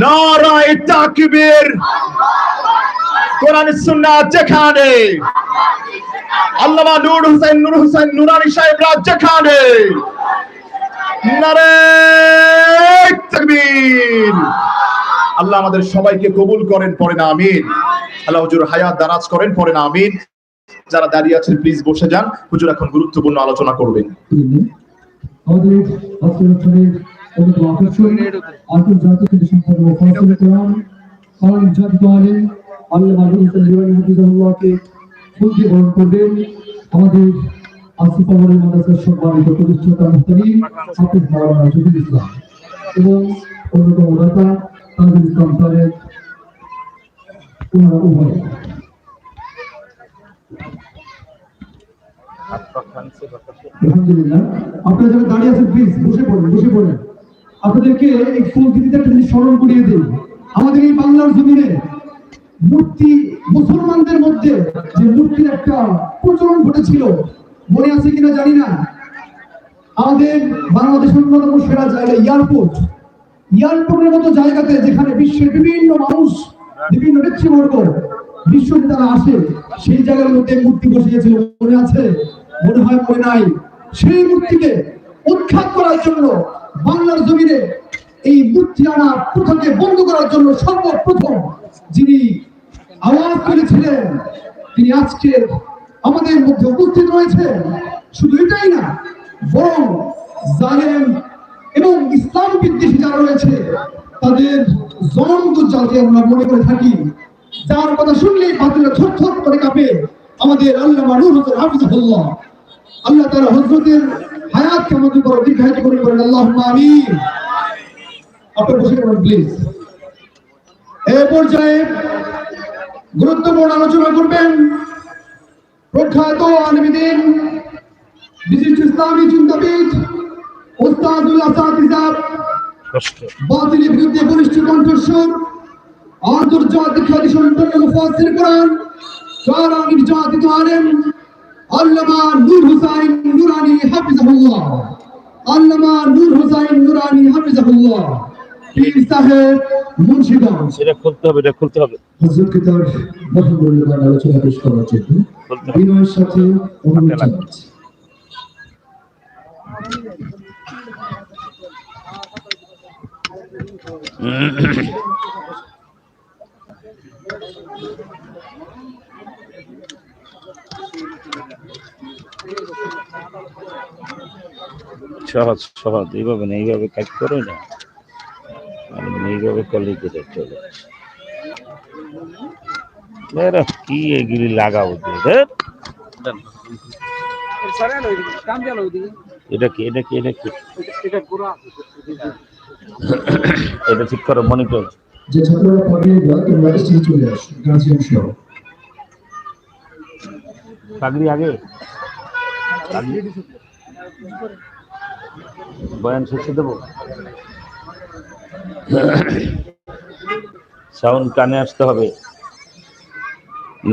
নারায় তাকবীর। কোরআন, সুন্নাহ যেখানে। আল্লামা নূর হোসেন নূর হোসেন নুরানি সাহেবরা যেখানে। নারায় তাকবীর। আল্লাহ আমাদের সবাইকে কবুল করেন পড়েন আমিন। আল্লাহ হুজুর হায়াত দারাজ করেন পড়েন আমিন। যারা দাঁড়িয়ে আছেন প্লিজ বসে যান। হুজুর এখন গুরুত্বপূর্ণ আলোচনা করবেন। আমাদের আন্তর্জাতিক সম্পর্ক ফসল কোরআন আন্তর্জাতিক আলেম আল্লাহ মাহবুব লিওয়ানি হাফিজাহুল্লাহকে ফুলকে গ্রহণ করবেন। আমাদের আসিফ আমরের মাদ্রাসার সম্মানিত প্রতিষ্ঠাতা মুহতামিম হাফিজ মাওলানা জহুর ইসলাম এবং অন্যতম দাতা তাজুল ইসলাম তারেক ওনারা উভয়। আলহামদুলিল্লাহ। আপনারা যারা দাঁড়িয়ে আছেন প্লিজ বসে পড়েন বসে পড়েন। আপনাদেরকে এই পরিস্থিতিতে একটা স্মরণ করিয়ে দিই। আমাদের এই বাংলার জমিনে মূর্তি মুসলমানদের মধ্যে যে মূর্তির একটা প্রচলন ঘটেছিল, মনে আছে কিনা জানি না। আমাদের বাংলাদেশের অন্যতম সেরা জায়গা এয়ারপোর্ট। এয়ারপোর্টের মতো জায়গাতে যেখানে বিশ্বের বিভিন্ন মানুষ, বিভিন্ন নেতৃবর্গ বিশ্ব তারা আসে, সেই জায়গার মধ্যে মূর্তি বসিয়েছিল, মনে আছে? মনে হয় মনে নাই। সেই মূর্তিকে উৎখাত করার জন্য বাংলার জমিনে এই মূর্তি আনা প্রথাকে বন্ধ করার জন্য সর্বপ্রথম যিনি আওয়াজ করেছিলেন তিনি আজকে আমাদের মধ্যে উপস্থিত রয়েছে শুধু এটাই না, বরং জালেম এবং ইসলাম বিদ্বেষী যারা রয়েছে, তাদের জ্বলন্ত জালকে আমরা মনে করে থাকি। যার কথা শুনলেই বাতিলরা থর থর করে কাঁপে আমাদের আল্লাহ নূর হোসেন হাফিজাহুল্লাহ আল্লাহ তাআলা হযরতের হায়াতকে আমাদের উপর দীর্ঘায়িত করে করেন আল্লাহুম্মা আমিন। আপনারা বসে পড়ুন প্লিজ এই পর্যায়ে গুরুত্বপূর্ণ আলোচনা করবেন প্রখ্যাত আলমীদিন বিশিষ্ট ইসলামী চিন্তাবিদ ওস্তাদুল আসাদিজা বাতিলের বিরুদ্ধে বলিষ্ঠ কণ্ঠস্বর, আন্তর্জাতিক খ্যাতি সম্পন্ন মুফাসসির কোরআন সারা নির্যাতিত আলেম আল্লামা নূর হুসাইন নুরানি হাফিজাহুল্লাহ। আল্লামা নূর হুসাইন নুরানি হাফিজাহুল্লাহ। পীর সাহেব মুন্সিগঞ্জ। সেটা খুলতে হবে এটা খুলতে হবে। হযরতকে তার মহামূল্যবান আলোচনা পেশ করার জন্য বিনয়ের সাথে অনুরোধ জানাচ্ছি। সহজ সহজ। এইভাবে না, এইভাবে কাজ করো না। এইভাবে চলে এরা কি এগুলি লাগাবো এটা কি এটা কি এটা কি? এটা ঠিক করো, মনিটর। যে ছাত্ররা চলে সহ পাগড়ি আগে পাগড়ি। বয়ান শেষে দেবো সাউন্ড কানে আসতে হবে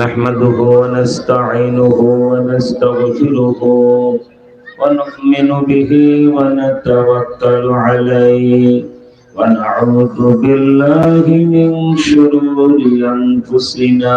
نحمده ونستعينه ونستغفره ونؤمن به ونتوكل عليه ونعوذ بالله من شرور أنفسنا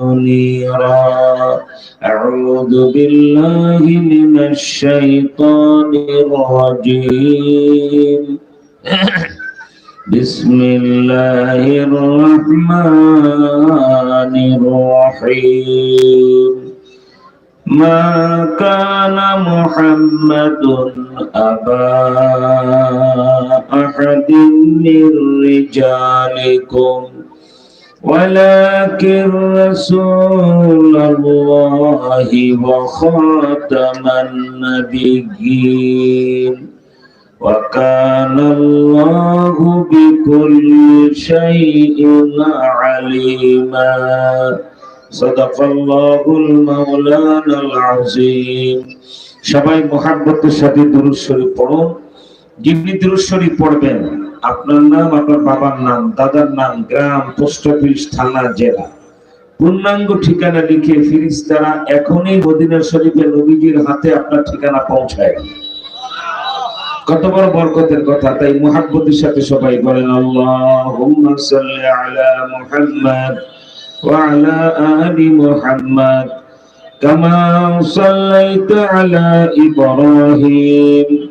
منيرا أعوذ بالله من الشيطان الرجيم بسم الله الرحمن الرحيم ما كان محمد أبا أحد من رجالكم ولكن رسول الله وخاتم النبيين وكان الله بكل شيء عليما صدق الله المولانا العظيم সবাই মোহাব্বতের সাথে দুরূদ শরীফ পড়ুন যিনি দুরূদ শরীফ পড়বেন আপনার নাম, আপনার বাবার নাম, দাদার নাম, গ্রাম, পোস্ট অফিস, থানা, জেলা। পূর্ণাঙ্গ ঠিকানা লিখে ফিরিস্তারা এখনই মদিনা শরীফে নবীজির হাতে আপনার ঠিকানা পৌঁছায়। কত বড় বরকতের কথা, তাই মুহাব্বতের সাথে সবাই বলেন, আল্লাহুম্মা কামা সাল্লাইতা আলা ইব্রাহিম।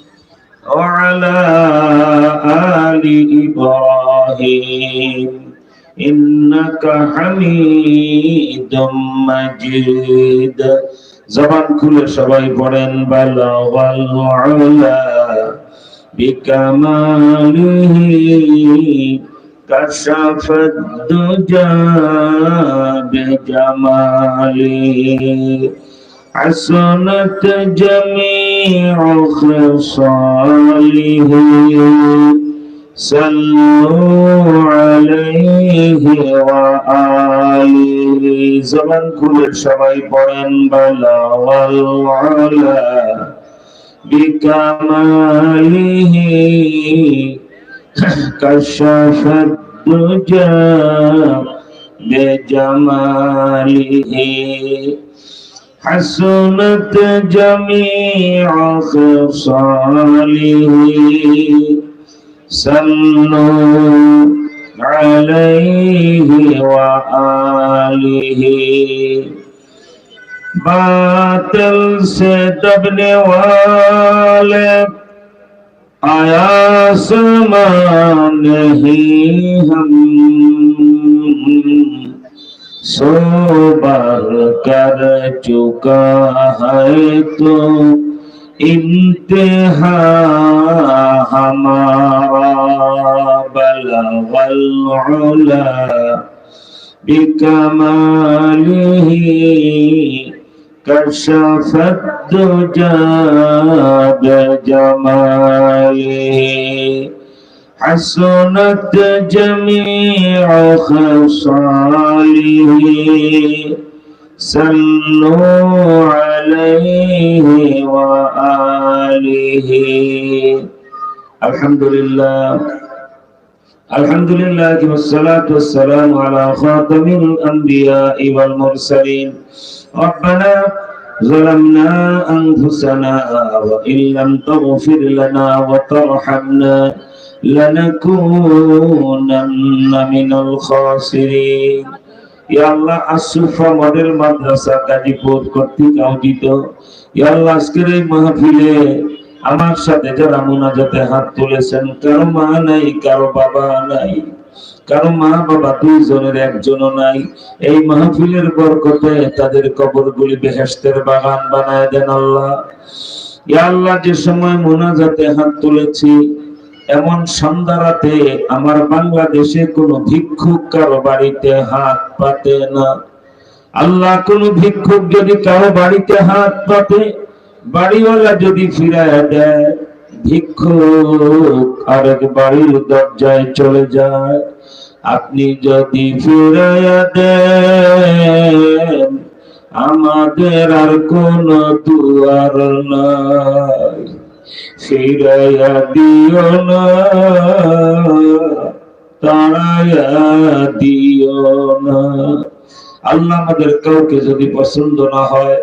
وعلى آل إبراهيم إنك حميد مجيد زبان كل شباي بدن بلغ العلا بكماله كشف الدجى بجماله حسنت جميل جميع خصاله صلوا عليه وآله زمن كل شبعي قرن بلا والعلا بكماله كشف الدجى بجماله حسنت جميع خصاله. صلوا عليه وآله. باطل سے دبنے والے آیا سمان نہیں ہم सोबर कर चुका है तो इम्तिहा हमारा बलवल्ला بكماله كشف الدجى بجماله حسنت جميع خصاله. صلوا عليه وآله. الحمد لله الحمد لله والصلاة والسلام على خاتم الأنبياء والمرسلين. ربنا ظلمنا أنفسنا وإن لم تغفر لنا وترحمنا لنكونن من الخاسرين ইয়া আল্লাহ আসুফা মডেল মাদ্রাসা গাজীপুর কর্তৃক আয়োজিত ইয়া আল্লাহ আজকের এই মাহফিলে আমার সাথে যারা মুনাজাতে হাত তুলেছেন কারো মা নাই কারো বাবা নাই কারো মা বাবা দুইজনের একজনও নাই এই মাহফিলের বরকতে তাদের কবরগুলি বেহেশতের বাগান বানায় দেন আল্লাহ ইয়া আল্লাহ যে সময় মোনাজাতে হাত তুলেছি এমন সন্ধ্যা রাতে আমার বাংলাদেশে কোনো ভিক্ষুক কারও বাড়িতে হাত পাতে না। আল্লাহ কোন ভিক্ষুক যদি কারও বাড়িতে হাত পাতে, বাড়িওয়ালা যদি ফিরায় দেয়, ভিক্ষুক আরেক বাড়ির দরজায় চলে যায়। আপনি যদি ফিরাইয়া দেন, আমাদের আর কোন দুয়ার নাই। ফিরাইয়া দিও না, তাড়াইয়া দিও না। আল্লাহ আমাদের কাউকে যদি পছন্দ না হয়,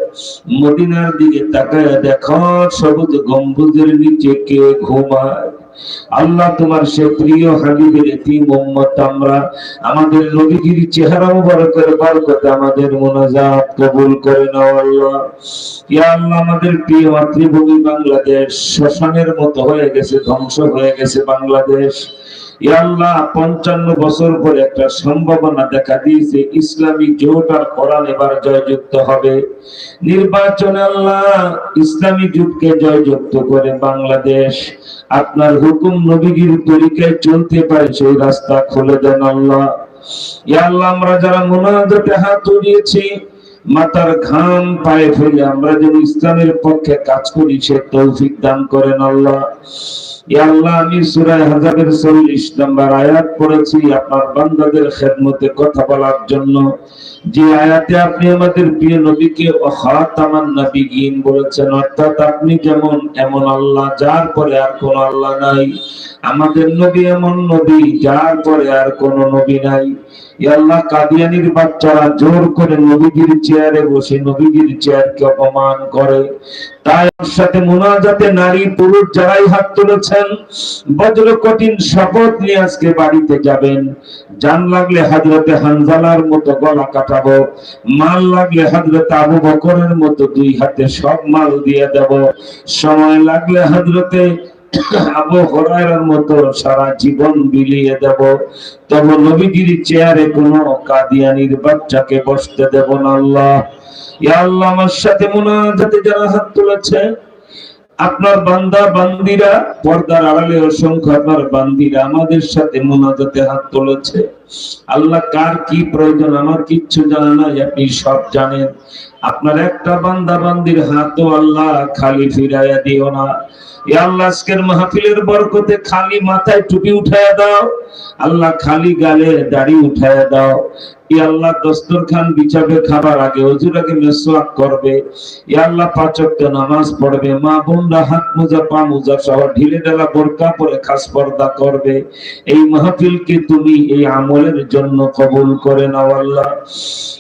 মদিনার দিকে তাকায় দেখো, সবুজ গম্বুজের নিচে কে ঘুমায়। আল্লাহ তোমার সে প্রিয় হাবিবের এতিম উম্মত, আমরা আমাদের নবীগিরি চেহারা মুবারকের বরকতে আমাদের মোনাজাত কবুল করে নাও আল্লাহ। ইয়া আল্লাহ, আমাদের প্রিয় মাতৃভূমি বাংলাদেশ, শ্মশানের মতো হয়ে গেছে, ধ্বংস হয়ে গেছে বাংলাদেশ। পঞ্চান্ন বছর পরে একটা সম্ভাবনা দেখা দিয়েছে, ইসলামী জোট আর কোরআন এবার জয়যুক্ত হবে। নির্বাচনে আল্লাহ ইসলামী জোটকে জয়যুক্ত করে বাংলাদেশ। আপনার হুকুম নবীগির তরিকায় চলতে পারে, সেই রাস্তা খুলে দেন আল্লাহ। আল্লাহ আমরা যারা মোনাজাতে হাত উঠিয়েছি মাথার ঘাম পায়ে ফেলে আমরা যেন ইসলামের পক্ষে কাজ করি, সে তৌফিক দান করেন আল্লাহ। আল্লাহ, আমি সূরা হাজাবের 40 নম্বর আয়াত পড়েছি, আপনার বান্দাদের খেদমতে কথা বলার জন্য। যে আয়াতে আপনি আমাদের প্রিয় নবীকে খাতামান নবিয়িন বলেছেন, অর্থাৎ আপনি যেমন, এমন আল্লাহ, যার পরে আর কোন আল্লাহ নাই। আমাদের নবী এমন নবী, যার পরে আর কোন নবী নাই। আল্লাহ কাদিয়ানির বাচ্চারা জোর করে নবীজির চেয়ারে বসে নবীজির চেয়ারকে অপমান করে। তাই সাথে মোনাজাতে নারী পুরুষ যারাই হাত তুলেছেন বজ্র কঠিন শপথ নিয়ে আজকে বাড়িতে যাবেন। জান লাগলে হাজরতে হানজালার মতো গলা কাটাবো, মাল লাগলে হাজরতে আবু বকরের মতো দুই হাতে সব মাল দিয়ে দেব। সময় লাগলে হাজরতে আবু হরাইরার মতো সারা জীবন বিলিয়ে দেব। তবে নবীজির চেয়ারে কাদিয়ানির বাচ্চাকে বসতে দেব না আল্লাহ। ইয়া আল্লাহ, আমার সাথে মুনাজাতে যারা হাত তুলেছে, আপনার বান্দা, বান্দিরা, পর্দার আড়ালে অসংখ্য আপনার বান্দিরা আমাদের সাথে মোনাজাতে হাত তুলেছে। আল্লাহ, কার কি প্রয়োজন আমার কিচ্ছু জানা নাই, আপনি সব জানেন। আপনার একটা বান্দা, বান্দির হাতও আল্লাহ খালি ফিরাইয়া দিও না। মাহফিলের বরকতে খালি মাথায় টুপি উঠায়া দাও, আল্লাহ খালি গালে দাড়ি উঠায়া দাও। ঢিলে খাস পর্দা করবে। এই মাহফিলকে তুমি এই আমলের জন্য কবুল করে নাও আল্লাহ।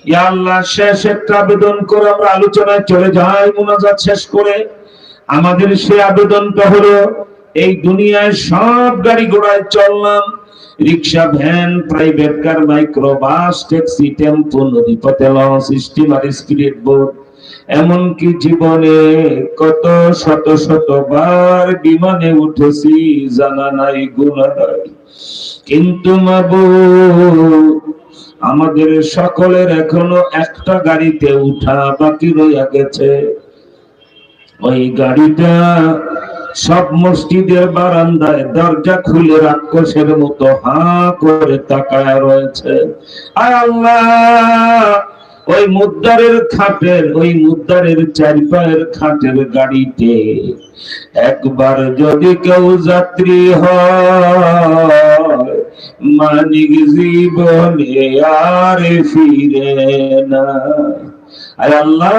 ইয়া আল্লাহ শেষ একটা আবেদন করে আমরা আলোচনায় চলে যাই, মোনাজাত শেষ করে আমাদের সে আবেদনটা হলো, এই দুনিয়ায় সব গাড়ি ঘোড়ায় চললাম। Rickshaw, van private car micro bus taxi tempo, নদীপথে লঞ্চ স্টিমার স্পিরিট বোট এমনকি জীবনে কত শত শত বার বিমানে উঠেছি, জানা নাই, গুণা নাই। কিন্তু মাবু, আমাদের সকলের এখনও একটা গাড়িতে উঠা বাকি রইয়া গেছে। ওই গাড়িটা সব মসজিদের বারান্দায় দরজা খুলে রাক্ষসের মতো হা করে তাকায় রয়েছে। আয় আল্লাহ! ওই মুদ্দারের খাটের, ওই মুদ্দারের চারি পায়ের খাটের গাড়িতে একবার যদি কেউ যাত্রী হয়, মানিক জীবনে আর ফিরে না। আয় আল্লাহ!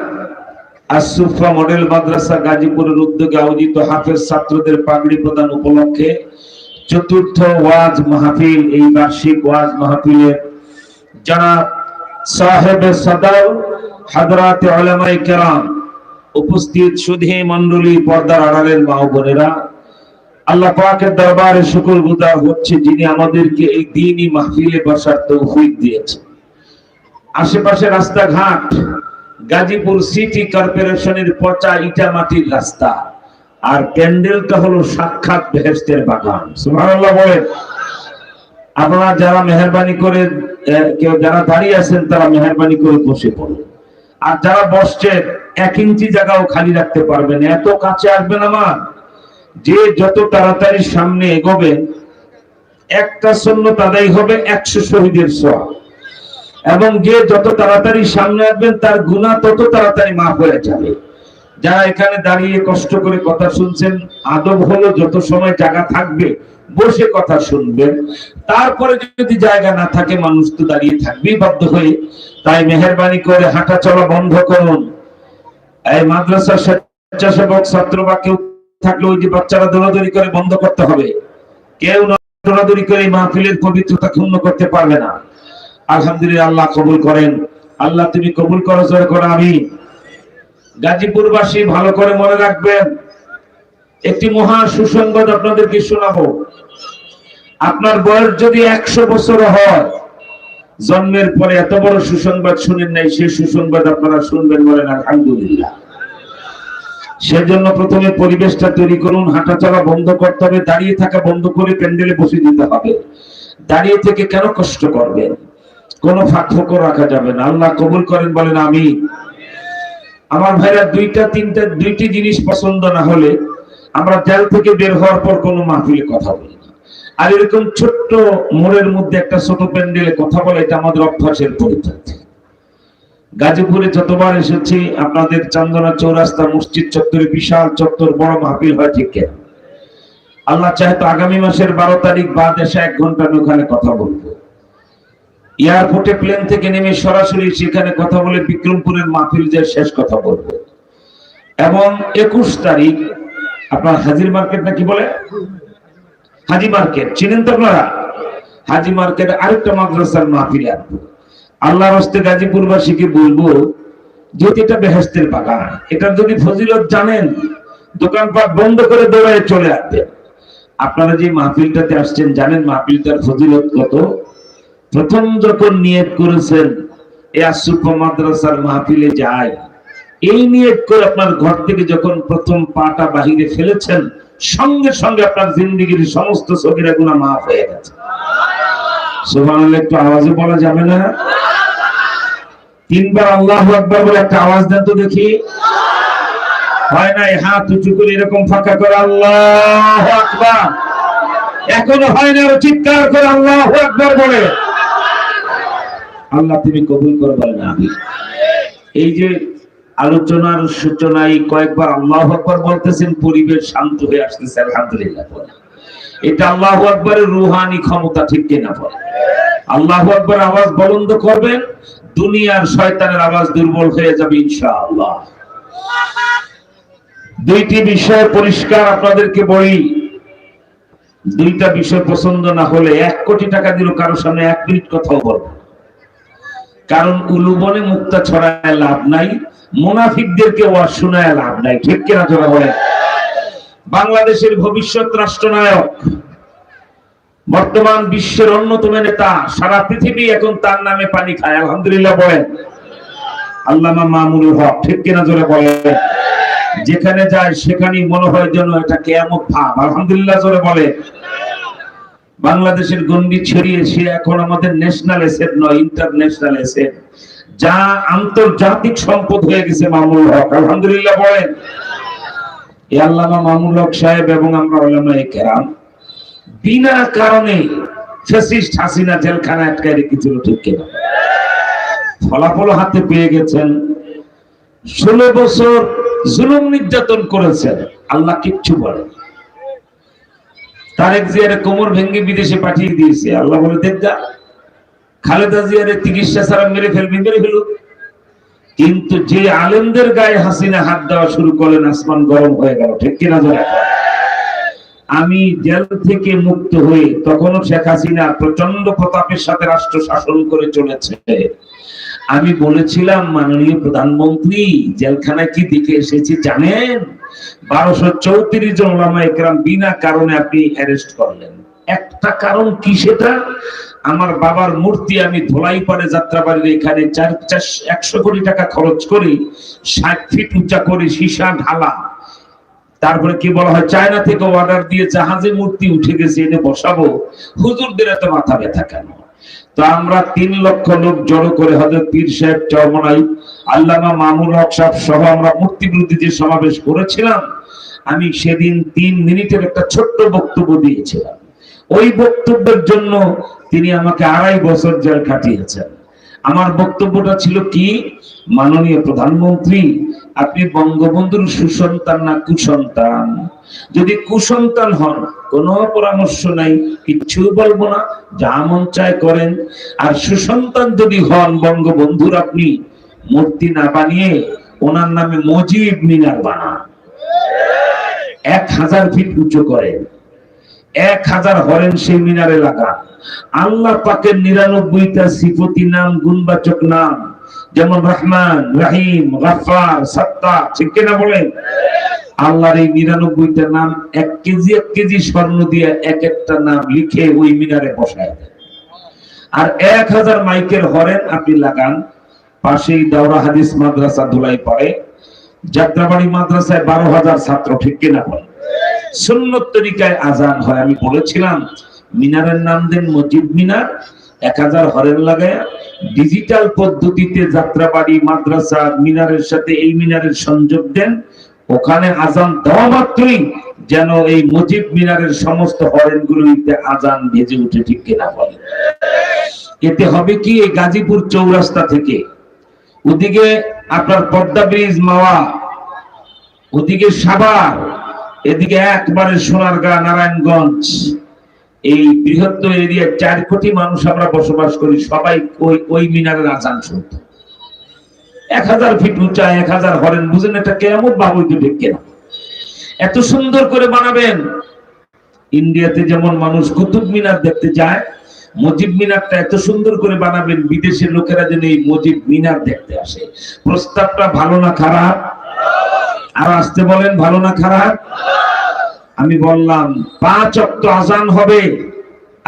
আসুফা মডেল মাদ্রাসা গাজীপুরের উদ্যোগে আয়োজিত হাফেজ ছাত্রদের পাগড়ি প্রদান উপলক্ষে চতুর্থ ওয়াজ মাহফিল, এই বার্ষিক ওয়াজ মাহফিলের যারা সাহেব সদাল হাদরাতে উলামায়ে কেরাম, উপস্থিত সুধী মণ্ডলী পর্দার আড়ালের মা বোনেরা, আল্লাহ পাকের দরবারে শুকর গুজার হচ্ছে যিনি আমাদেরকে এই দিনই মাহফিলে বসার তৌফিক দিয়েছেন। আশেপাশে রাস্তাঘাট গাজীপুর সিটি কর্পোরেশনের পচা ইটা মাটির রাস্তা। আর প্যান্ডেলটা হলো সাক্ষাৎ বেহেস্তের বাগান। সুবহানাল্লাহ বলেন। আপনারা যারা মেহরবানি করে কেউ যারা দাঁড়িয়ে আছেন, তারা মেহরবানি করে বসে পড়ুন। আর যারা বসছেন এক ইঞ্চি জায়গাও খালি রাখতে পারবেন এত কাছে আসবেন আমার। যে যত তাড়াতাড়ি সামনে এগোবেন একটা শূন্য তাদাই হবে একশো শহীদের সব এবং যে যত তাড়াতাড়ি সামনে আসবেন, তার গুণা তত তাড়াতাড়ি মাফ হয়ে যাবে। যারা এখানে দাঁড়িয়ে কষ্ট করে কথা শুনছেন, আদব হলো যত সময় জায়গা থাকবে, বসে কথা শুনবেন। তারপরে যদি জায়গা না থাকে, মানুষ তো দাঁড়িয়ে থাকবেই বাধ্য হয়ে। তাই মেহরবানি করে হাঁটা চলা বন্ধ করুন। এই মাদ্রাসার স্বেচ্ছাসেবক ছাত্র বা কেউ থাকলে ওই যে বাচ্চারা দৌড়াদৌড়ি করে বন্ধ করতে হবে। কেউ দৌড়াদৌড়ি করে এই মাহফিলের পবিত্রতা ক্ষুণ্ণ করতে পারবে না। আলহামদুলিল্লাহ আল্লাহ কবুল করেন। আল্লাহ তুমি কবুল করো, জোরে করো আমি গাজীপুরবাসী ভালো করে মনে রাখবেন, একটি মহা সুসংবাদ আপনাদেরকে শোনাবো। আপনার বয়স যদি একশো বছর হয়, জন্মের পরে এত বড় সুসংবাদ শুনেন নাই, সেই সুসংবাদ আপনারা শুনবেন বলেন, আলহামদুলিল্লাহ। সেজন্য প্রথমে পরিবেশটা তৈরি করুন হাঁটা চলা বন্ধ করতে হবে, দাঁড়িয়ে থাকা বন্ধ করে প্যান্ডেলে বসে দিতে হবে। দাঁড়িয়ে থেকে কেন কষ্ট করবেন? কোনো ফাঁক ফোকর রাখা যাবে না। আল্লাহ কবুল করেন, বলেন আমি আমার ভাইরা, দুইটা, তিনটা, দুইটি জিনিস পছন্দ না হলে আমরা জেল থেকে বের হওয়ার পর কোনো মাহফিলে কথা বলি না। আর এরকম ছোট্ট মোড়ের মধ্যে একটা ছোট প্যান্ডেলে কথা বলা, এটা আমাদের অভ্যাসের পরিচয় গাজীপুরে যতবার এসেছি, আপনাদের চান্দনা চৌরাস্তা, মসজিদ চত্বরে বিশাল চত্বর, বড় মাহফিল হয় ঠিক কেন? আল্লাহ চাহে তো আগামী মাসের বারো তারিখ বাদ এসে এক ঘণ্টা আমি ওখানে কথা বলব। এয়ারপোর্টে প্লেন থেকে নেমে সরাসরি সেখানে কথা বলে বিক্রমপুরের মাহফিল যে শেষ কথা বলব। এবং একুশ তারিখ, আপনার হাজির মার্কেট নাকি বলে? হাজি মার্কেট। চিনেন তো আপনারা? হাজি মার্কেট আরেকটা মাদ্রাসার মাহফিলে আসব আল্লাহর হস্তে গাজীপুরবাসীকে বলব, যেহেতু এটা বেহেস্তের বাগান, এটার যদি ফজিলত জানেন, দোকানপাট বন্ধ করে দৌড়ায় চলে আসবেন। আপনারা যে মাহফিলটাতে আসছেন, জানেন মাহফিলটার ফজিলত কত? প্রথম যখন নিয়ত করেছেন মাদ্রাসার মাহফিলে যায়, এই নিয়ত করে আপনার ঘর থেকে যখন প্রথম পাটা বাহিরে ফেলেছেন, সঙ্গে সঙ্গে আপনার জিন্দগির সমস্ত সগিরা গুণা মাফ হয়ে গেছে। একটু আওয়াজে বলা যাবে না? তিনবার আল্লাহ আকবার বলে একটা আওয়াজ দেন তো দেখি। হয় নাই, হাত উঁচু করে এরকম ফাঁকা করে আল্লাহ আকবার। এখনও হয় না চিৎকার করে আল্লাহ আকবার বলে। আল্লাহ তুমি কবুল করে বলেন আমি এই যে আলোচনার সূচনায় কয়েকবার আল্লাহ আকবার বলতেছেন, পরিবেশ শান্ত হয়ে আসতেছে, আলহামদুলিল্লাহ বলে। এটা আল্লাহ আকবরের রুহানি ক্ষমতা ঠিক কিনা বলে। আল্লাহ আকবর আওয়াজ বলন্দ করবেন, দুনিয়ার শয়তানের আওয়াজ দুর্বল হয়ে যাবে, ইনশাআল্লাহ। দুইটি বিষয় পরিষ্কার আপনাদেরকে বলি। দুইটা বিষয় পছন্দ না হলে এক কোটি টাকা দিল কারোর সামনে এক মিনিট কথাও বলব কারণ উলুবনে মুক্তা ছড়ায় লাভ নাই, মুনাফিকদেরকে ওয়াজ শোনায় লাভ নাই, ঠিক কিনা তোরা বলে বাংলাদেশের ভবিষ্যৎ রাষ্ট্রনায়ক, বর্তমান বিশ্বের অন্যতম নেতা, সারা পৃথিবী এখন তার নামে পানি খায়, আলহামদুলিল্লাহ বলেন। আল্লামা মামুল হক, ঠিক কিনা জোরে বলেন? যেখানে যায় সেখানেই মনে হয় যেন এটা কেয়ামত ভাব, আলহামদুলিল্লাহ জোরে বলে বাংলাদেশের গন্ডি ছড়িয়ে সে এখন আমাদের ন্যাশনাল এসেট নয় ইন্টারন্যাশনাল এসেট যা আন্তর্জাতিক সম্পদ হয়ে গেছে মামুল হক। আলহামদুলিল্লাহ বলেন। এই আল্লামা মামুল হক সাহেব এবং আমরা ওলামায়ে কেরাম, বিনা কারণে ফ্যাসিস্ট হাসিনা জেলখানা আটকায় রেখেছিল ঠিক কিনা? ফলাফল হাতে পেয়ে গেছেন। ষোলো বছর জুলুম নির্যাতন করেছেন। আল্লাহ কিচ্ছু বলেন। তারেক জিয়ারে কোমর ভেঙে বিদেশে পাঠিয়ে দিয়েছে। আল্লাহ বলে, দেখ যা, খালেদা জিয়ারে চিকিৎসা ছাড়া মেরে ফেলবি, মেরে ফেলুক। কিন্তু যে আলেমদের গায়ে হাসিনা হাত দেওয়া শুরু করলেন, আসমান গরম হয়ে গেল। ঠিক কিনা জোরে? আমি জেল থেকে মুক্ত হয়ে তখনও শেখ হাসিনা প্রচণ্ড প্রতাপের সাথে রাষ্ট্র শাসন করে চলেছে। আমি বলেছিলাম মাননীয় প্রধানমন্ত্রী, জেলখানায় কি দেখে এসেছি জানেন? বারোশো চৌত্রিশ জন ওলামা একরাম বিনা কারণে আপনি অ্যারেস্ট করলেন। একটা কারণ কি সেটা? আমার বাবার মূর্তি আমি ধোলাই পারে যাত্রাবাড়ির এখানে চার চার একশো কোটি টাকা খরচ করি, ষাট ফিট উঁচা করে সীসা ঢালা। তারপরে কি বলা হয়, চায়না থেকে অর্ডার দিয়ে জাহাজে মূর্তি উঠে গেছে, এনে বসাবো। হুজুরদের এত মাথা ব্যথা কেন? তো আমরা তিন লক্ষ লোক জড়ো করে হজরত পীর সাহেব চরমনাই, আল্লামা মামুল হক সাহেব সহ আমরা মূর্তি বিরোধী যে সমাবেশ করেছিলাম, আমি সেদিন তিন মিনিটের একটা ছোট্ট বক্তব্য দিয়েছিলাম। ওই বক্তব্যের জন্য তিনি আমাকে আড়াই বছর জেল খাটিয়েছেন। আমার বক্তব্যটা ছিল কি? মাননীয় প্রধানমন্ত্রী আপনি বঙ্গবন্ধুর সুসন্তান না কুসন্তান? যদি কুসন্তান হন, কোনো পরামর্শ নাই, কিচ্ছু বলব না, যা মন চায় করেন। আর সুসন্তান যদি হন, বঙ্গবন্ধুর আপনি মূর্তি না বানিয়ে, ওনার নামে মজিব মিনার বানান। এক হাজার ফিট উঁচু করেন। এক হাজার হরেন সেই মিনারে লাগা আল্লাহ পাকের নিরানব্বইটা সিফতি নাম, গুণবাচক নাম। যেমন রহমান, রাহিম গাফার সত্তা ঠিক কিনা বলেন? আল্লাহর এই নিরানব্বইটা নাম, এক কেজি এক কেজি স্বর্ণ দিয়ে এক একটা নাম লিখে ওই মিনারে বসায় আর এক হাজার মাইকের হরেন আপনি লাগান, পাশেই দাওরা হাদিস মাদ্রাসা ধুলাই পড়ে, যাত্রাবাড়ি মাদ্রাসায় বারো হাজার ছাত্র, ঠিক কিনা বলেন? সুন্নত তরিকায় আজান হয়, আমি বলেছিলাম, মিনারের নাম দেন মসজিদ মিনার এক হাজার হরেন লাগায় ডিজিটাল পদ্ধতিতে যাত্রাবাড়ি, মাদ্রাসা, মিনারের সাথে এই মিনারের সংযোগ দেন। ওখানে আজান দেওয়া মাত্রই যেন এই মুজিব মিনারের সমস্ত হরেন গুলোতে আজান ভেজে উঠে ঠিক কিনা বলে। এতে হবে কি? এই গাজীপুর চৌরাস্তা থেকে। ওদিকে আপনার পদ্মা ব্রিজ মাওয়া, ওদিকে সাবার এদিকে একবারে সোনারগাঁ, নারায়ণগঞ্জ। এই বৃহত্তর এরিয়া চার কোটি মানুষ আমরা বসবাস করি, সবাই ওই ওই মিনারের আজান শুনতো। এক হাজার ফিট উঁচা, এক হাজার হরেন, বুঝেন এটা কেমন বাবুই ঠিক কেনা এত সুন্দর করে বানাবেন। ইন্ডিয়াতে যেমন মানুষ কুতুব মিনার দেখতে যায় মজিব মিনারটা এত সুন্দর করে বানাবেন, বিদেশের লোকেরা যেন এই মজিব মিনার দেখতে আসে। প্রস্তাবটা ভালো না খারাপ? আর আসতে বলেন, ভালো না খারাপ? আমি বললাম, পাঁচ অক্ট আজান হবে।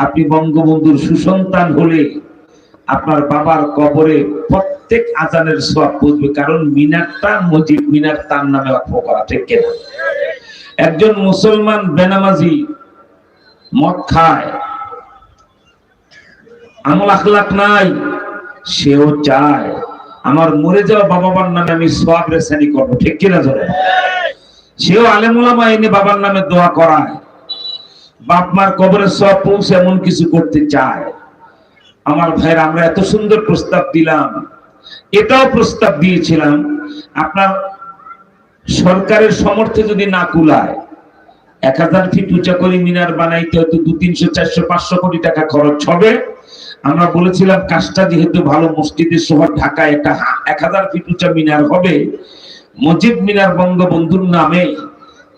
আপনি বঙ্গবন্ধুর সুসন্তান হলে আপনার বাবার কবরে প্রত্যেক আজানের সব বুঝবে কারণ মিনারটা মজিব মিনার তার নামে অক্ষ করা, ঠিক কিনা? একজন মুসলমান বেনামাজি মদ খায়, আমল আখলাক নাই, সেও চায়, আমার মরে যাওয়া বাবা মার নামে আমি সব রেসানি করব, ঠিক কিনা ধরে সেও আলেমুলামা এনে বাবার নামে দোয়া করায়। বাপ মার কবরে সব পৌঁছে এমন কিছু করতে চায়। আমার ভাইয়ের আমরা এত সুন্দর প্রস্তাব দিলাম। এটাও প্রস্তাব দিয়েছিলাম, আপনার সরকারের সমর্থে যদি না কুলায়, এক হাজার ফিট উঁচা করে মিনার বানাইতে হয়তো দু, তিনশো, চারশো, পাঁচশো কোটি টাকা খরচ হবে। আমরা বলেছিলাম, কাজটা যেহেতু ভালো, মসজিদের শহর ঢাকায় একটা এক হাজার ফিট উঁচা মিনার হবে। মজিদ মিনার বঙ্গবন্ধুর নামে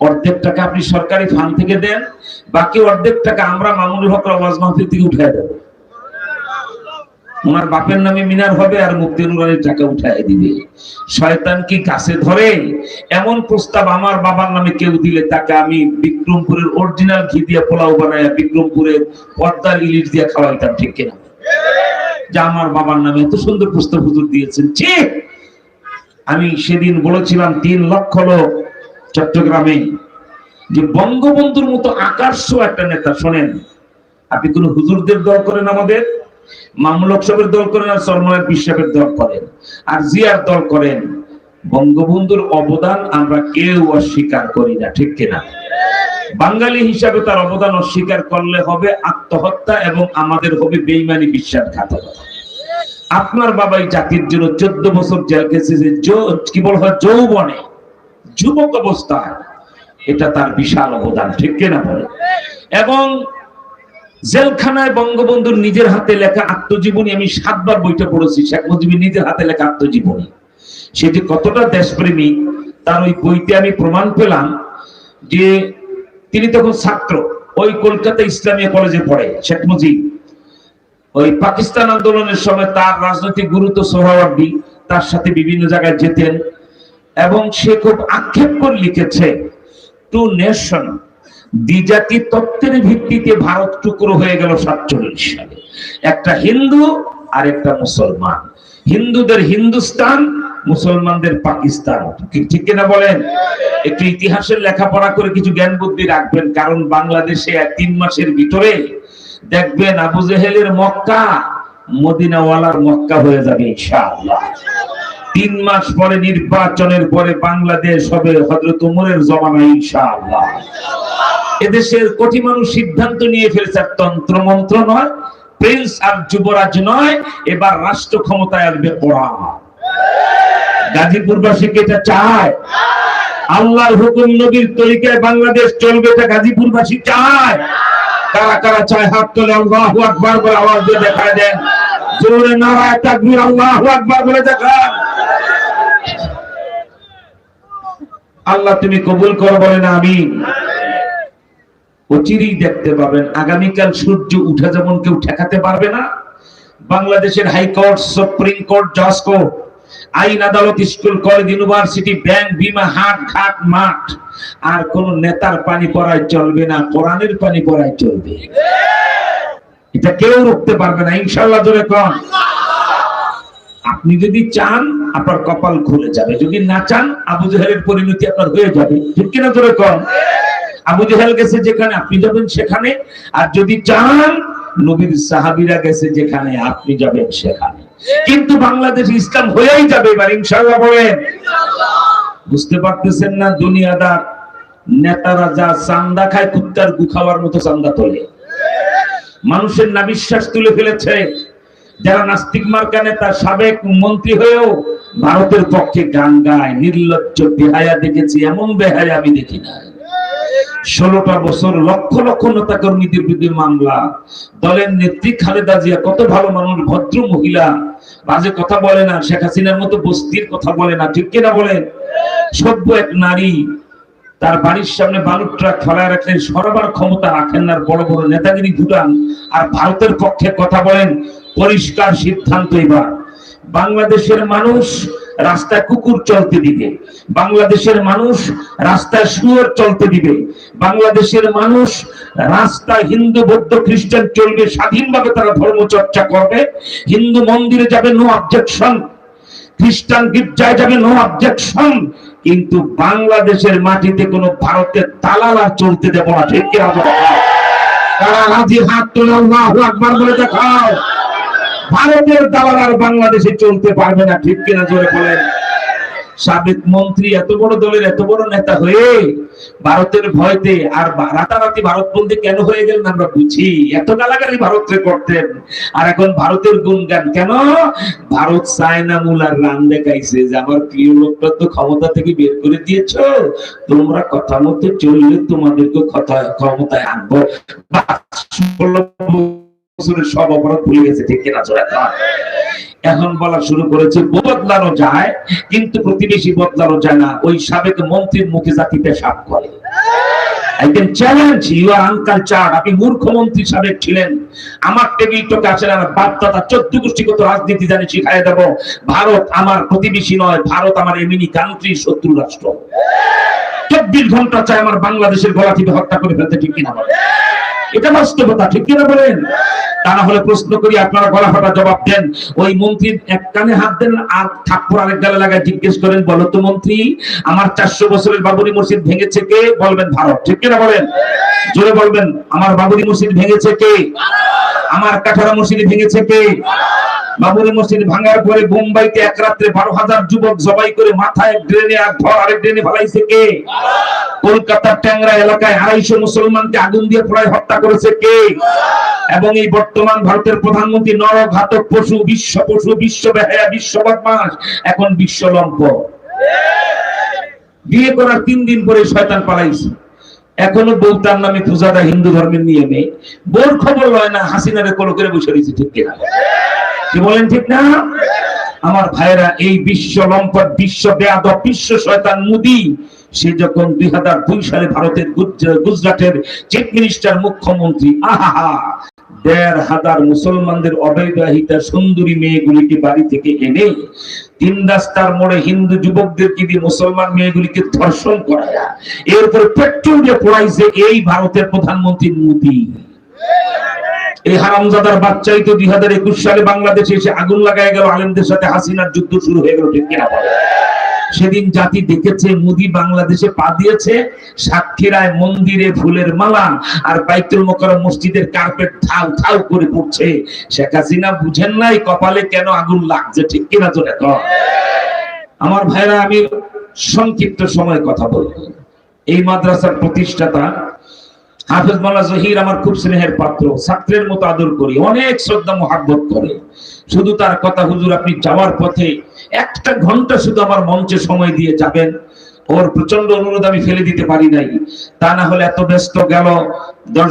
অর্ধেক টাকা আপনি সরকারি ফান্ড থেকে দেন, বাকি অর্ধেক টাকা আমরা মামুনুল হক ওয়াজ মাহফিল থেকে উঠাই দেব। ওনার বাপের নামে মিনার হবে আর মুক্তি নুরানির টাকা উঠাই দিবে। শয়তান কি কাছে ধরে? এমন প্রস্তাব আমার বাবার নামে কেউ দিলে তাকে আমি বিক্রমপুরের অরিজিনাল ঘি দিয়ে পোলাও বানায় বিক্রমপুরের পর্দার ইলিশ দিয়ে খাওয়াইতাম, ঠিক কিনা? যে আমার বাবার নামে এত সুন্দর প্রস্তাব হুজুর দিয়েছেন, ঠিক? আমি সেদিন বলেছিলাম তিন লক্ষ লোক চট্টগ্রামে যে বঙ্গবন্ধুর মতো আকার্ষ একটা নেতা, শোনেন, আপনি কোন হুজুরদের দল করেন আমাদের? মামলক দল করেন আর সরমনের বিশ্বাসের দল করেন? আর জিয়ার দল করেন? বঙ্গবন্ধুর অবদান আমরা কেউ অস্বীকার করি না, ঠিক কিনা? বাঙালি হিসাবে তার অবদান অস্বীকার করলে হবে আত্মহত্যা এবং আমাদের হবে বেইমানি, বিশ্বাসঘাতকতা। আপনার বাবাই জাতির জন্য চোদ্দ বছর জেল গেছে যে কি বলা হয়, যৌবনে, যুবক অবস্থায়। এটা তার বিশাল অবদান, ঠিক কিনা বলে? এবং জেলখানায় বঙ্গবন্ধুর নিজের হাতে লেখা আত্মজীবনী আমি সাতবার বইটা পড়েছি, শেখ মুজিবের নিজের হাতে লেখা আত্মজীবনী। সেটি কতটা দেশপ্রেমী, তার ওই বইতে আমি প্রমাণ পেলাম যে তিনি তখন ছাত্র, ওই কলকাতা ইসলামিয়া কলেজে পড়ে, শেখ মুজিব। ওই পাকিস্তান আন্দোলনের সময় তার রাজনৈতিক গুরুত্ব সোহরাওয়ার্দী তার সাথে বিভিন্ন জায়গায় যেতেন এবং সে খুব আক্ষেপ করে লিখেছে, টু নেশন, দ্বিজাতি তত্ত্বের ভিত্তিতে ভারত টুকরো হয়ে গেল সাতচল্লিশ সালে। একটা হিন্দু আর একটা মুসলমান। হিন্দুদের হিন্দুস্তান, মুসলমানদের পাকিস্তান। ঠিক কিনা বলেন? একটু ইতিহাসের লেখাপড়া করে কিছু জ্ঞান বুদ্ধি রাখবেন, কারণ বাংলাদেশে তিন মাসের ভিতরে দেখবেন আবু জেহেলের মক্কা মদিনাওয়ালার মক্কা হয়ে যাবে ইনশাআল্লাহ। তিন মাস পরে নির্বাচনের পরে বাংলাদেশ হবে হজরত উমরের জমানা ইনশাআল্লাহ। এদেশের কোটি মানুষ সিদ্ধান্ত নিয়ে ফেলছে তন্ত্র মন্ত্র নয়, প্রিন্স আর যুবরাজ নয়, এবার রাষ্ট্র ক্ষমতায় আসবে ওরা গাজীপুরবাসীকে এটা চায়? আল্লাহর হুকুম নবীর তরিকায় বাংলাদেশ চলবে এটা গাজীপুরবাসী চায়। কারা কারা চায় হাত তোলে, আল্লাহু আকবার বলে আওয়াজ দিয়ে দেখায় দেন। জোরে নারায় তাকবীর, আল্লাহু আকবার বলে দেখান। আল্লাহ, তুমি কবুল করো বলেন আমি অচিরেই দেখতে পাবেন। আগামীকাল সূর্য উঠে যেমন কেউ ঠেকাতে পারবে না। বাংলাদেশের হাইকোর্ট, সুপ্রিম কোর্ট জজ কোর্ট আইন আদালত, স্কুল, কলেজ, ইউনিভার্সিটি, ব্যাংক, বিমা, হাট, ঘাট, মাঠ। আর কোন নেতার পানি পড়ায় চলবে না, কোরআনের পানি পড়ায় চলবে। এটা কেউ রুখতে পারবে না ইনশাল্লাহ ধরে কন। আপনি যদি চান, আপনার কপাল খুলে যাবে। যদি না চান, আবু জাহেলের পরিণতি আপনার হয়ে যাবে। ঠিক কিনা ধরে কন? আবু জাহেল গেছে যেখানে, আপনি যাবেন সেখানে। আর যদি চান, নবীর সাহাবিরা গেছে যেখানে, আপনি যাবেন সেখানে। কিন্তু বাংলাদেশ ইসলাম হয়েই যাবে এবার, ইনশাআল্লাহ বলেন। বুঝতে পারতেছেন না দুনিয়াদার নেতারা যা চান্দা খায়, কুত্তার গু খাওয়ার মতো চান্দা তোলে। মানুষের না বিশ্বাস তুলে ফেলেছে। যারা নাস্তিক মার্কা নেতা, সাবেক মন্ত্রী হয়েও ভারতের পক্ষে গান গায়, নির্লজ্জ বেহায়া দেখেছি, এমন বেহায়া আমি দেখি না ষোলোটা বছর, লক্ষ লক্ষ নেতা কর্মীদের বিরুদ্ধে মামলা। দলের নেত্রী খালেদা জিয়া কত ভালো মানুষ, ভদ্র মহিলা, বাজে কথা বলে না, শেখ হাসিনার মতো বস্তির কথা বলে না, ঠিক কিনা বলেন সভ্য এক নারী, তার বাড়ির সামনে বালুর ট্রাক ফেলায় রাখলেন, সরবার ক্ষমতা রাখেন না বড় বড় নেতাগিরি ঘুরান আর ভারতের পক্ষে কথা বলেন, পরিষ্কার সিদ্ধান্ত এবার। বাংলাদেশের মানুষ রাস্তায় কুকুর চলতে দিবে। বাংলাদেশের মানুষ রাস্তায় শুয়োর চলতে দিবে। বাংলাদেশের মানুষ রাস্তায় হিন্দু, বৌদ্ধ, খ্রিস্টান চলবে, স্বাধীনভাবে তারা ধর্ম চর্চা করবে। হিন্দু মন্দিরে যাবে নো অবজেকশন খ্রিস্টান গির্জায় যাবে নো অবজেকশন কিন্তু বাংলাদেশের মাটিতে কোনো ভারতের দালাল চলতে দেব না, ঠিক কারা রাজি হাত তোলে, আল্লাহু আকবার বলে দেখাও। ভারতের দালাল আর বাংলাদেশে চলতে পারবে না, ঠিক কিনা জোরে বলেন? সাবেক মন্ত্রী, এত বড় দলের এত বড় নেতা হয়ে ভারতের ভয়তে আর রাতারাতি ভারত বলতে কেন হয়ে গেলেন আমরা বুঝি? এত গালাগালি ভারতকে করতেন। আর এখন ভারতের গুণগান কেন? ভারত চায় না মুলার রান দেখাইছে। যে আমার প্রিয় লোকটা তো ক্ষমতা থেকে বের করে দিয়েছ, তোমরা কথা মতো চললে তোমাদেরকে কথা ক্ষমতায় আনব। বছরের সব অপরাধ ভুলে গেছে, ঠিক কিনা এখন বলা শুরু করেছে, বদলানো যায়, কিন্তু প্রতিবেশী বদলানো যায় না। ওই সাবেক মন্ত্রীর মুখে জাতি পেশাব করে। You are uncultured. আপনি ছিলেন। আমার টেবিল টোকে আসেন, আমার বাপ দাদা চোদ্দ গোষ্ঠীগত রাজনীতি জানি শিখাই দেব। ভারত আমার প্রতিবেশী নয়, ভারত আমার এমিনি কান্ট্রি শত্রু রাষ্ট্র। চব্বিশ ঘণ্টা চাই আমার বাংলাদেশের গলা থেকে হত্যা করে ফেলতে, ঠিক কিনা এটা বাস্তবতা, ঠিক কিনা বলেন? তা না হলে প্রশ্ন করি, আপনারা গলা ফাটা জবাব দেন। ওই মন্ত্রীর এক কানে হাত দেন, আর থাপ্পড় আরেক গালে লাগায় জিজ্ঞেস করেন, বলো তো মন্ত্রী, আমার চারশো বছরের বাবরি মসজিদ ভেঙেছে কে? বলবেন ভারত, ঠিক কিনা বলেন? জোরে বলবেন, আমার বাবরি মসজিদ ভেঙেছে কে? আমার কাঠারা মসজিদ ভেঙেছে কে? বাবরি মসজিদ ভাঙার পরে মুম্বাইতে এক রাত্রে বারো হাজার যুবক জবাই করে মাথায় ড্রেনে আর ধর আরেক ড্রেনে ফেলাইছে কে? কলকাতার ট্যাংরা এলাকায় আড়াইশো মুসলমানকে আগুন দিয়ে প্রায় হত্যা করেছে কে? এবং এই বর্তমান ভারতের প্রধানমন্ত্রী নরঘাতক পশু, বিশ্ব পশু বিশ্ব বেহায়া বিশ্ব বদমাস এখন বিশ্ব লম্প বিয়ে করার তিন দিন পরে শয়তান পালাইছে। এখনও বউ তার নামে পূজাদা হিন্দু ধর্মের নিয়মে বোর খবর লয় না, হাসিনারে কল করে বসে রয়েছে, ঠিক কিনা? কি বলেন ঠিক না? আমার ভাইরা এই বিশ্ব লম্পট বিশ্ব বেয়াদব, বিশ্ব শয়তান মুদি সে যখন দুই হাজার দুই সালে ভারতের গুজরাটের চিফ মিনিস্টার মুখ্যমন্ত্রী আহা দেড় হাজার মুসলমানদের অবৈবাহিতা সুন্দরী মেয়েগুলিকে বাড়ি থেকে এনে তিন রাস্তার মোড়ে হিন্দু যুবকদেরকে দিয়ে মুসলমান মেয়েগুলিকে ধর্ষণ করায় এরপরে পেট্রোল দিয়ে পড়াইছে এই ভারতের প্রধানমন্ত্রী মোদী এই হারামজাদার বাচ্চাই তো দুই হাজার একুশ সালে বাংলাদেশে এসে আগুন লাগায় গেল, আলেমদের সাথে হাসিনার যুদ্ধ শুরু হয়ে গেল, ঠিক কিনা? সেদিন জাতি দেখেছে, মুদি বাংলাদেশে পা দিয়েছে সাক্ষীরায় মন্দিরে ফুলের মালা আর বাইতুল মোকাররম মসজিদের কার্পেট থাউ থাউ করে পড়ছে। শেখ হাসিনা বুঝেন নাই কপালে কেন আগুন লাগছে, ঠিক কিনা তো? দেখো আমার ভাইরা, আমি সংক্ষিপ্ত সময় কথা বলব। এই মাদ্রাসার প্রতিষ্ঠাতা হাফেজ মাওলা জহির আমার খুব স্নেহের পাত্র, ছাত্রের মতো আদর করি, অনেক শ্রদ্ধা, মহাব্বত করে। শুধু তার কথা হুজুর, আপনি যাওয়ার পথে একটা ঘণ্টা শুধু আমার মঞ্চে সময় দিয়ে যাবেন। ওর প্রচণ্ড অনুরোধ আমি ফেলে দিতে পারি নাই। তা না হলে এত ব্যস্ত গেল।